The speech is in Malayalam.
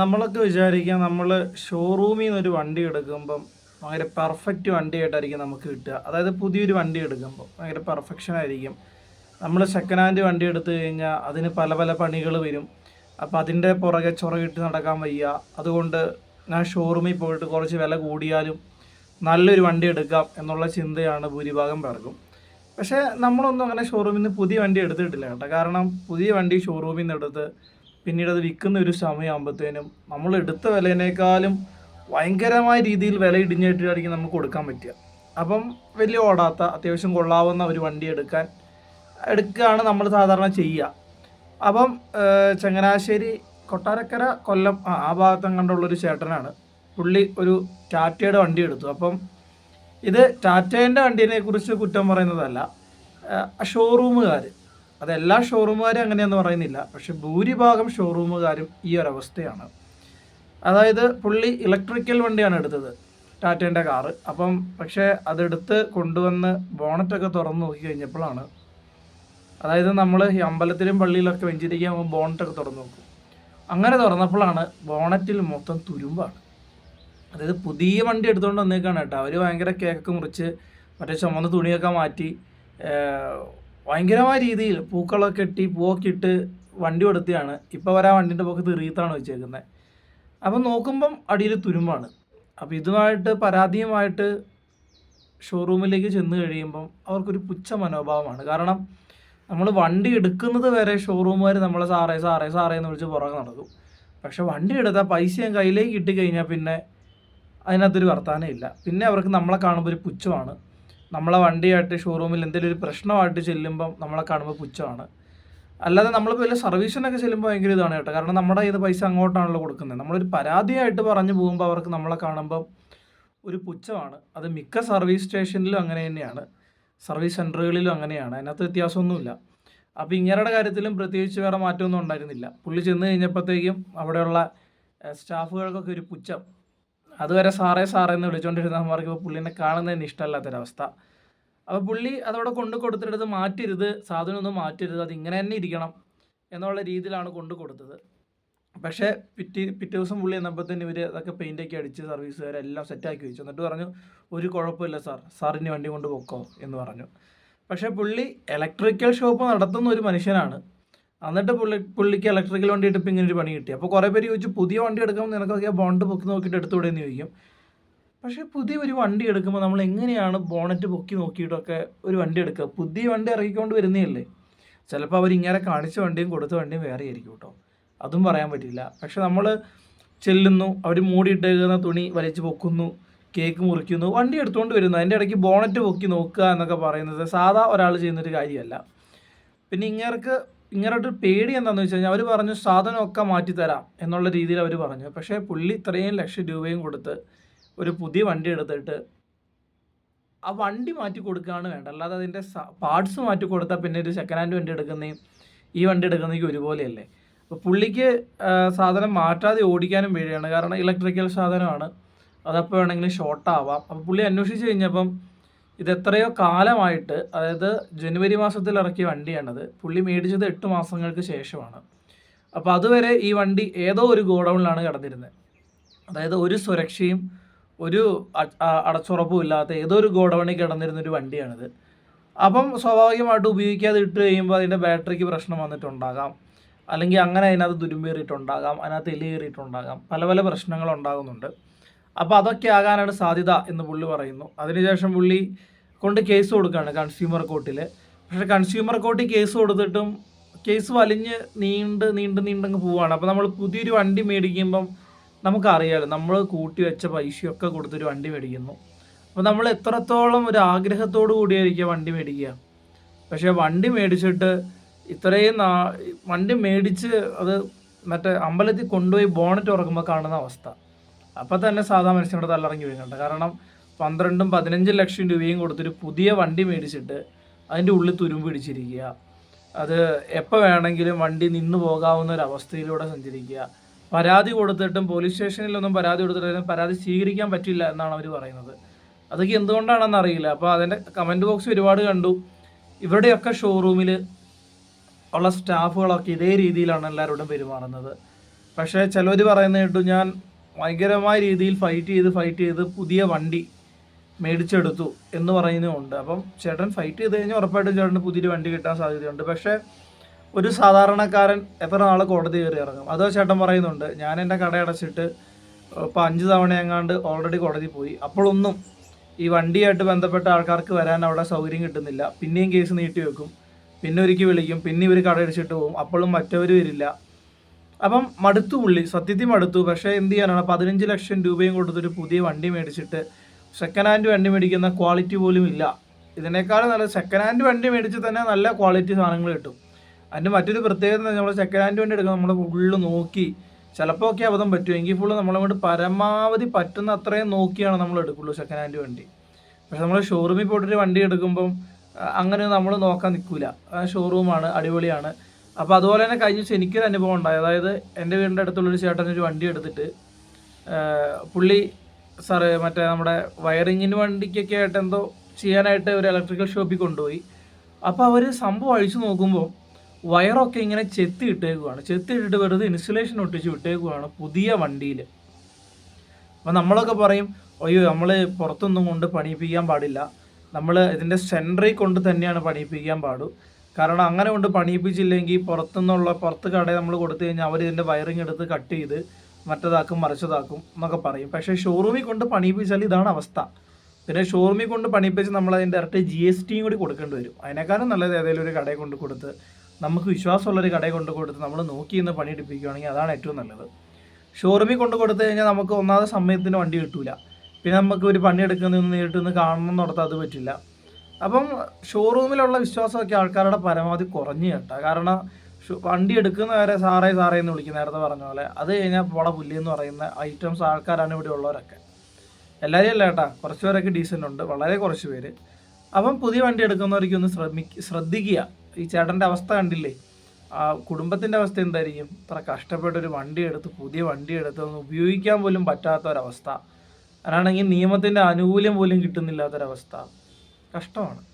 നമ്മളൊക്കെ വിചാരിക്കാം നമ്മൾ ഷോറൂമിൽ നിന്ന് ഒരു വണ്ടി എടുക്കുമ്പം ഭയങ്കര പെർഫെക്റ്റ് വണ്ടിയായിട്ടായിരിക്കും നമുക്ക് കിട്ടുക. അതായത് പുതിയൊരു വണ്ടി എടുക്കുമ്പോൾ ഭയങ്കര പെർഫെക്ഷൻ ആയിരിക്കും. നമ്മൾ സെക്കൻഡ് ഹാൻഡ് വണ്ടി എടുത്ത് കഴിഞ്ഞാൽ അതിന് പല പല പണികൾ വരും. അപ്പോൾ അതിന്റെ പുറകെ ചൊറകിട്ട് നടക്കാൻ വയ്യ. അതുകൊണ്ട് ഞാൻ ഷോറൂമിൽ പോയിട്ട് കുറച്ച് വില കൂടിയാലും നല്ലൊരു വണ്ടി എടുക്കാം എന്നുള്ള ചിന്തയാണ് ഭൂരിഭാഗം പേർക്കും. പക്ഷേ നമ്മളൊന്നും അങ്ങനെ ഷോറൂമിൽ നിന്ന് പുതിയ വണ്ടി എടുത്തിട്ടില്ല കേട്ടോ. കാരണം പുതിയ വണ്ടി ഷോറൂമിൽ നിന്ന് എടുത്ത് പിന്നീട് അത് വിൽക്കുന്ന ഒരു സമയമാകുമ്പോഴത്തേനും നമ്മൾ എടുത്ത വിലേനേക്കാളും ഭയങ്കരമായ രീതിയിൽ വില ഇടിഞ്ഞിട്ടായിരിക്കും നമുക്ക് കൊടുക്കാൻ പറ്റുക. അപ്പം വലിയ ഓടാത്ത അത്യാവശ്യം കൊള്ളാവുന്ന ഒരു വണ്ടി എടുക്കാൻ എടുക്കുകയാണ് നമ്മൾ സാധാരണ ചെയ്യുക. അപ്പം ചങ്ങനാശ്ശേരി കൊട്ടാരക്കര കൊല്ലം ആ ഭാഗത്തും കണ്ടുള്ളൊരു ചേട്ടനാണ്. പുള്ളി ഒരു ടാറ്റയുടെ വണ്ടി എടുത്തു. അപ്പം ഇത് ടാറ്റേന്റെ വണ്ടീനെ കുറിച്ച് കുറ്റം പറയുന്നതല്ല. ഷോറൂമുകാർ അതെല്ലാ ഷോറൂമുകാരും അങ്ങനെയെന്ന് പറയുന്നില്ല. പക്ഷെ ഭൂരിഭാഗം ഷോറൂമുകാരും ഈ ഒരവസ്ഥയാണ്. അതായത് പുള്ളി ഇലക്ട്രിക്കൽ വണ്ടിയാണ് എടുത്തത് ടാറ്റേന്റെ കാറ്. അപ്പം പക്ഷേ അതെടുത്ത് കൊണ്ടുവന്ന് ബോണറ്റൊക്കെ തുറന്ന് നോക്കി കഴിഞ്ഞപ്പോഴാണ് അതായത് നമ്മൾ ഈ അമ്പലത്തിലും പള്ളിയിലൊക്കെ വെഞ്ചിരിക്കാൻ ബോണറ്റൊക്കെ തുറന്ന് നോക്കും. അങ്ങനെ തുറന്നപ്പോഴാണ് ബോണറ്റിൽ മൊത്തം തുരുമ്പാണ്. അതായത് പുതിയ വണ്ടി എടുത്തുകൊണ്ട് വന്നേക്കാണ് കേട്ടോ. അവർ ഭയങ്കര കേക്ക് മുറിച്ച് മറ്റേ ചുമന്ന തുണിയൊക്കെ മാറ്റി ഭയങ്കരമായ രീതിയിൽ പൂക്കളൊക്കെ കെട്ടി പൂവൊക്കെ ഇട്ട് വണ്ടി കൊടുത്തിയാണ് ഇപ്പോൾ ആ വണ്ടിന്റെ പൊക്കത്ത് റീത്താണ് വെച്ചേക്കുന്നത് അപ്പം നോക്കുമ്പം അടിയിൽ തുരുമ്പാണ്. അപ്പോൾ ഇതുമായിട്ട് പരാതിയുമായിട്ട് ഷോറൂമിലേക്ക് ചെന്ന് കഴിയുമ്പം അവർക്കൊരു പുച്ഛ മനോഭാവമാണ്. കാരണം നമ്മൾ വണ്ടി എടുക്കുന്നത് വരെ ഷോറൂമുകാർ നമ്മളെ സാറേ സാറേ സാറേ എന്ന് വിളിച്ച് പുറകെ നടക്കും. പക്ഷെ വണ്ടി എടുത്താൽ പൈസയും കയ്യിലേക്ക് കിട്ടിക്കഴിഞ്ഞാൽ പിന്നെ അതിനകത്തൊരു വർത്താനം ഇല്ല. പിന്നെ അവർക്ക് നമ്മളെ കാണുമ്പോൾ ഒരു പുച്ഛമാണ്. നമ്മളെ വണ്ടിയായിട്ട് ഷോറൂമിൽ എന്തെങ്കിലും ഒരു പ്രശ്നമായിട്ട് ചെല്ലുമ്പം നമ്മളെ കാണുമ്പോൾ പുച്ഛമാണ്. അല്ലാതെ നമ്മൾ വല്ല സർവീസിനൊക്കെ ചെല്ലുമ്പോൾ ഭയങ്കര ഇതാണ് കേട്ടോ. കാരണം നമ്മുടെ ഇത് പൈസ അങ്ങോട്ടാണല്ലോ കൊടുക്കുന്നത്. നമ്മളൊരു പരാതിയായിട്ട് പറഞ്ഞു പോകുമ്പോൾ അവർക്ക് നമ്മളെ കാണുമ്പം ഒരു പുച്ഛമാണ്. അത് മിക്ക സർവീസ് സ്റ്റേഷനിലും അങ്ങനെ തന്നെയാണ്. സർവീസ് സെന്ററുകളിലും അങ്ങനെയാണ്. അതിനകത്ത് വ്യത്യാസമൊന്നുമില്ല. അപ്പോൾ ഇങ്ങനെയുടെ കാര്യത്തിലും പ്രത്യേകിച്ച് വേറെ മാറ്റമൊന്നും ഉണ്ടായിരുന്നില്ല. പുള്ളി ചെന്ന് കഴിഞ്ഞപ്പോഴത്തേക്കും അവിടെയുള്ള സ്റ്റാഫുകൾക്കൊക്കെ ഒരു പുച്ഛം. അതുവരെ സാറേ സാറേ എന്ന് വിളിച്ചുകൊണ്ടിരുന്ന അമ്മമാർക്ക് ഇപ്പോൾ പുള്ളിനെ കാണുന്നതിന് ഇഷ്ടമല്ലാത്തൊരവസ്ഥ. അപ്പോൾ പുള്ളി അതവിടെ കൊണ്ടു കൊടുത്തിട്ട് മാറ്റരുത് സാധനമൊന്നും മാറ്റരുത് അത് ഇങ്ങനെ തന്നെ ഇരിക്കണം എന്നുള്ള രീതിയിലാണ് കൊണ്ടു കൊടുത്തത്. പക്ഷേ പിറ്റേ പിറ്റേ ദിവസം പുള്ളി എന്നപ്പോഴത്തേന് ഇവർ അതൊക്കെ പെയിന്റൊക്കെ അടിച്ച് സർവീസുകാരെല്ലാം സെറ്റാക്കി വെച്ചു. എന്നിട്ട് പറഞ്ഞു ഒരു കുഴപ്പമില്ല സാർ സാറിന് വണ്ടി കൊണ്ട് പൊക്കോ എന്ന് പറഞ്ഞു. പക്ഷേ പുള്ളി ഇലക്ട്രിക്കൽ ഷോപ്പ് നടത്തുന്ന ഒരു മനുഷ്യനാണ്. എന്നിട്ട് പുള്ളി പുള്ളിക്ക് ഇലക്ട്രിക്കൽ വണ്ടി എടുപ്പ് ഇങ്ങനെ ഒരു പണി കിട്ടി. അപ്പോൾ കുറേ പേര് ചോദിച്ചു പുതിയ വണ്ടി എടുക്കുമ്പോൾ നിനക്കൊക്കെ ബോണ്ട് പൊക്കി നോക്കിയിട്ട് എടുത്തുകൂടെ? എന്ന് ചോദിക്കും. പക്ഷേ പുതിയ ഒരു വണ്ടി എടുക്കുമ്പോൾ നമ്മൾ എങ്ങനെയാണ് ബോണറ്റ് പൊക്കി നോക്കിയിട്ടൊക്കെ ഒരു വണ്ടി എടുക്കുക? പുതിയ വണ്ടി ഇറക്കിക്കൊണ്ട് വരുന്നതല്ലേ? ചിലപ്പോൾ അവർ ഇങ്ങനെ കാണിച്ച വണ്ടിയും കൊടുത്ത വണ്ടിയും വേറെ ആയിരിക്കും കേട്ടോ. അതും പറയാൻ പറ്റില്ല. പക്ഷെ നമ്മൾ ചെല്ലുന്നു അവർ മൂടിയിട്ടേക്കുന്ന തുണി വലിച്ച് പൊക്കുന്നു കേക്ക് മുറിക്കുന്നു വണ്ടി എടുത്തുകൊണ്ട് വരുന്നു. അതിന്റെ ഇടയ്ക്ക് ബോണറ്റ് പൊക്കി നോക്കുക എന്നൊക്കെ പറയുന്നത് സാധാ ഒരാൾ ചെയ്യുന്നൊരു കാര്യമല്ല. പിന്നെ ഇങ്ങേർക്ക് ഇങ്ങനൊരു പേടി എന്താണെന്ന് വെച്ച് കഴിഞ്ഞാൽ അവർ പറഞ്ഞു സാധനമൊക്കെ മാറ്റിത്തരാം എന്നുള്ള രീതിയിൽ അവർ പറഞ്ഞു. പക്ഷേ പുള്ളി ഇത്രയും ലക്ഷം രൂപയും കൊടുത്ത് ഒരു പുതിയ വണ്ടി എടുത്തിട്ട് ആ വണ്ടി മാറ്റി കൊടുക്കുകയാണ് വേണ്ട അല്ലാതെ അതിന്റെ പാർട്സ് മാറ്റി കൊടുത്താൽ പിന്നെ ഒരു സെക്കൻഡ് ഹാൻഡ് വണ്ടി എടുക്കുന്നതും ഈ വണ്ടി എടുക്കുന്നതും ഒരുപോലെയല്ലേ? അപ്പോൾ പുള്ളിക്ക് സാധനം മാറ്റാതെ ഓടിക്കാനും പേടിയാണ്. കാരണം ഇലക്ട്രിക്കൽ സാധനമാണ്. അതപ്പോൾ വേണമെങ്കിലും ഷോർട്ടാവാം അപ്പോൾ പുള്ളി അന്വേഷിച്ച് കഴിഞ്ഞപ്പം ഇത് എത്രയോ കാലമായിട്ട് അതായത് ജനുവരി മാസത്തിൽ ഇറക്കിയ വണ്ടിയാണത്. പുള്ളി മേടിച്ചത് എട്ട് മാസങ്ങൾക്ക് ശേഷമാണ്. അപ്പോൾ അതുവരെ ഈ വണ്ടി ഏതോ ഒരു ഗോഡൗണിലാണ് കിടന്നിരുന്നത് അതായത് ഒരു സുരക്ഷയും ഒരു അടച്ചുറപ്പും ഇല്ലാത്ത ഏതോ ഒരു ഗോഡൗണിൽ കിടന്നിരുന്നൊരു വണ്ടിയാണിത്. അപ്പം സ്വാഭാവികമായിട്ട് ഉപയോഗിക്കാതെ ഇട്ട് കഴിയുമ്പോൾ അതിന്റെ ബാറ്ററിക്ക് പ്രശ്നം വന്നിട്ടുണ്ടാകാം. അല്ലെങ്കിൽ അങ്ങനെ അതിനകത്ത് തുരുമ്പേറിയിട്ടുണ്ടാകാം അതിനകത്ത് എലി കയറിയിട്ടുണ്ടാകാം പല പല പ്രശ്നങ്ങൾ ഉണ്ടാകുന്നുണ്ട്. അപ്പോൾ അതൊക്കെ ആകാനാണ് സാധ്യത എന്ന് പുള്ളി പറയുന്നു. അതിനുശേഷം പുള്ളി കൊണ്ട് കേസ് കൊടുക്കുകയാണ് കൺസ്യൂമർ കോർട്ടിൽ പക്ഷേ കൺസ്യൂമർ കോർട്ടിൽ കേസ് കൊടുത്തിട്ടും കേസ് വലിഞ്ഞ് നീണ്ട് നീണ്ട് നീണ്ടങ്ങ് പോവുകയാണ്. അപ്പോൾ നമ്മൾ പുതിയൊരു വണ്ടി മേടിക്കുമ്പം നമുക്കറിയാലോ നമ്മൾ കൂട്ടി വെച്ച പൈസയൊക്കെ കൊടുത്തൊരു വണ്ടി മേടിക്കുന്നു. അപ്പോൾ നമ്മൾ എത്രത്തോളം ഒരു ആഗ്രഹത്തോടു കൂടിയായിരിക്കുക വണ്ടി മേടിക്കുക. പക്ഷേ വണ്ടി മേടിച്ചിട്ട് ഇത്രയും വണ്ടി മേടിച്ച് അത് മറ്റേ അമ്പലത്തിൽ കൊണ്ടുപോയി ബോണറ്റ് തുറക്കുമ്പോൾ കാണുന്ന അവസ്ഥ. അപ്പം തന്നെ സാധാ മനുഷ്യനോട് തല്ലിറങ്ങി വീഴുന്നുണ്ട്. കാരണം പന്ത്രണ്ടും പതിനഞ്ചും ലക്ഷം രൂപയും കൊടുത്തൊരു പുതിയ വണ്ടി മേടിച്ചിട്ട് അതിന്റെ ഉള്ളിൽ തുരുമ്പ് പിടിച്ചിരിക്കുക. അത് എപ്പോൾ വേണമെങ്കിലും വണ്ടി നിന്ന് പോകാവുന്ന ഒരു അവസ്ഥയിലൂടെ സഞ്ചരിക്കുക. പരാതി കൊടുത്തിട്ടും പോലീസ് സ്റ്റേഷനിലൊന്നും പരാതി കൊടുത്തിട്ടും പരാതി സ്വീകരിക്കാൻ പറ്റില്ല എന്നാണ് അവർ പറയുന്നത്. അതൊക്കെ എന്തുകൊണ്ടാണെന്ന് അറിയില്ല. അപ്പോൾ അതിന്റെ കമന്റ് ബോക്സ് ഒരുപാട് കണ്ടു. ഇവരുടെയൊക്കെ ഷോറൂമിൽ ഉള്ള സ്റ്റാഫുകളൊക്കെ ഇതേ രീതിയിലാണ് എല്ലാവരോടും പെരുമാറുന്നത്. പക്ഷേ ചിലർ പറയുന്ന കേട്ടു ഞാൻ ഭയങ്കരമായ രീതിയിൽ ഫൈറ്റ് ചെയ്ത് ഫൈറ്റ് ചെയ്ത് പുതിയ വണ്ടി മേടിച്ചെടുത്തു എന്ന് പറയുന്നുമുണ്ട്. അപ്പം ചേട്ടൻ ഫൈറ്റ് ചെയ്ത് കഴിഞ്ഞാൽ ഉറപ്പായിട്ടും ചേട്ടന് പുതിയൊരു വണ്ടി കിട്ടാൻ സാധ്യതയുണ്ട്. പക്ഷേ ഒരു സാധാരണക്കാരൻ എത്ര നാൾ കോടതി കയറി ഇറങ്ങും? അതോ ചേട്ടൻ പറയുന്നുണ്ട് ഞാൻ എന്റെ കട അടച്ചിട്ട് ഇപ്പോൾ അഞ്ച് തവണ എങ്ങാണ്ട് ഓൾറെഡി കോടതി പോയി. അപ്പോഴൊന്നും ഈ വണ്ടിയായിട്ട് ബന്ധപ്പെട്ട ആൾക്കാർക്ക് വരാൻ അവിടെ സൗകര്യം കിട്ടുന്നില്ല. പിന്നെയും കേസ് നീട്ടി വെക്കും. പിന്നെ ഒരിക്കൽ വിളിക്കും. പിന്നെ ഇവർ കട അടിച്ചിട്ട് പോകും അപ്പോഴും മറ്റവർ വരില്ല അപ്പം മടുത്തു പുള്ളി. സത്യത്തിൽ മടുത്തു. പക്ഷേ എന്ത് ചെയ്യാനാണ്? പതിനഞ്ച് ലക്ഷം രൂപയും കൊടുത്തൊരു പുതിയ വണ്ടി മേടിച്ചിട്ട് സെക്കൻഡ് ഹാൻഡ് വണ്ടി മേടിക്കുന്ന ക്വാളിറ്റി പോലും ഇല്ല. ഇതിനേക്കാളും നല്ല സെക്കൻഡ് ഹാൻഡ് വണ്ടി മേടിച്ച് തന്നെ നല്ല ക്വാളിറ്റി സാധനങ്ങൾ കിട്ടും. അതിന്റെ മറ്റൊരു പ്രത്യേകത നമ്മൾ സെക്കൻഡ് ഹാൻഡ് വണ്ടി എടുക്കുക നമ്മൾ ഫുള്ള് നോക്കി. ചിലപ്പോൾ ഒക്കെ അബദ്ധം പറ്റും. എങ്കിൽ ഫുള്ള് നമ്മളെ കൊണ്ട് പരമാവധി പറ്റുന്ന അത്രയും നോക്കിയാണ് നമ്മൾ എടുക്കുള്ളൂ സെക്കൻഡ് ഹാൻഡ് വണ്ടി. പക്ഷെ നമ്മൾ ഷോറൂമിൽ പോയിട്ടൊരു വണ്ടി എടുക്കുമ്പം അങ്ങനെ നമ്മൾ നോക്കാൻ നിൽക്കില്ല ഷോറൂമാണ് അടിപൊളിയാണ്. അപ്പോൾ അതുപോലെ തന്നെ കഴിഞ്ഞ ദിവസം എനിക്കൊരു അനുഭവം ഉണ്ടായി. അതായത് എന്റെ വീടിന്റെ അടുത്തുള്ളൊരു ചേട്ടൻ ഒരു വണ്ടി എടുത്തിട്ട് പുള്ളി സാറ് മറ്റേ നമ്മുടെ വയറിങ്ങിന് വണ്ടിക്കൊക്കെ ആയിട്ട് എന്തോ ചെയ്യാനായിട്ട് ഒരു ഇലക്ട്രിക്കൽ ഷോപ്പിൽ കൊണ്ടുപോയി. അപ്പോൾ അവർ സംഭവം അഴിച്ചു നോക്കുമ്പോൾ വയറൊക്കെ ഇങ്ങനെ ചെത്തി ഇട്ടേക്കുവാണ്. ചെത്തി ഇട്ടിട്ട് വെറുതെ ഇൻസുലേഷൻ ഒട്ടിച്ച് വിട്ടേക്കുവാണ് പുതിയ വണ്ടിയിൽ അപ്പം നമ്മളൊക്കെ പറയും അയ്യോ നമ്മൾ പുറത്തൊന്നും കൊണ്ട് പണിയിപ്പിക്കാൻ പാടില്ല. നമ്മൾ ഇതിന്റെ സെന്ററിൽ കൊണ്ട് തന്നെയാണ് പണിയിപ്പിക്കാൻ പാടു. കാരണം അങ്ങനെ കൊണ്ട് പണിയിപ്പിച്ചില്ലെങ്കിൽ പുറത്തുനിന്നുള്ള പുറത്ത് കടയിൽ നമ്മൾ കൊടുത്തു കഴിഞ്ഞാൽ അവർ ഇതിന്റെ വയറിങ് എടുത്ത് കട്ട് ചെയ്ത് മറ്റേതാക്കും മറിച്ചതാക്കും എന്നൊക്കെ പറയും. പക്ഷേ ഷോറൂമിൽ കൊണ്ട് പണിയിപ്പിച്ചാൽ ഇതാണ് അവസ്ഥ. പിന്നെ ഷോറൂമിൽ കൊണ്ട് പണിയിപ്പിച്ച് നമ്മൾ അതിന്റെ ഇരട്ടി ജി എസ് ടിയും കൂടി കൊടുക്കേണ്ടി വരും. അതിനേക്കാളും നല്ലത് ഏതെങ്കിലും ഒരു കടയിൽ കൊണ്ട് കൊടുത്ത് നമുക്ക് വിശ്വാസമുള്ളൊരു കടയിൽ കൊണ്ട് കൊടുത്ത് നമ്മൾ നോക്കി ഇന്ന് പണിയെടുപ്പിക്കുകയാണെങ്കിൽ അതാണ് ഏറ്റവും നല്ലത്. ഷോറൂമിൽ കൊണ്ട് കൊടുത്തു കഴിഞ്ഞാൽ നമുക്ക് ഒന്നാമത് സമയത്തിന് വണ്ടി കിട്ടൂല. പിന്നെ നമുക്ക് ഒരു പണിയെടുക്കുന്ന നേരിട്ട് നിന്ന് കാണണം നടത്താൻ അത് പറ്റില്ല. അപ്പം ഷോറൂമിലുള്ള വിശ്വാസമൊക്കെ ആൾക്കാരുടെ പരമാവധി കുറഞ്ഞു കേട്ടോ. കാരണം വണ്ടി എടുക്കുന്നവരെ സാറേ സാറേ എന്ന് വിളിക്കും. നേരത്തെ പറഞ്ഞ പോലെ. അത് കഴിഞ്ഞാൽ പോള പുല്ലി എന്ന് പറയുന്ന ഐറ്റംസ് ആൾക്കാരാണ് ഇവിടെ ഉള്ളവരൊക്കെ. എല്ലാവരും അല്ല കേട്ടാ. കുറച്ച് പേരൊക്കെ ഡീസന്റ് ഉണ്ട്. വളരെ കുറച്ച് പേര്. അപ്പം പുതിയ വണ്ടി എടുക്കുന്നവർക്ക് ഒന്ന് ശ്രമി ശ്രദ്ധിക്കുക. ഈ ചേട്ടന്റെ അവസ്ഥ കണ്ടില്ലേ? ആ കുടുംബത്തിന്റെ അവസ്ഥ എന്തായിരിക്കും? ഇത്ര കഷ്ടപ്പെട്ടൊരു വണ്ടി എടുത്ത് പുതിയ വണ്ടി എടുത്ത് ഒന്ന് ഉപയോഗിക്കാൻ പോലും പറ്റാത്ത ഒരവസ്ഥ. അതാണെങ്കിൽ നിയമത്തിന്റെ ആനുകൂല്യം പോലും കിട്ടുന്നില്ലാത്തൊരവസ്ഥ. കഷ്ടമാണ്.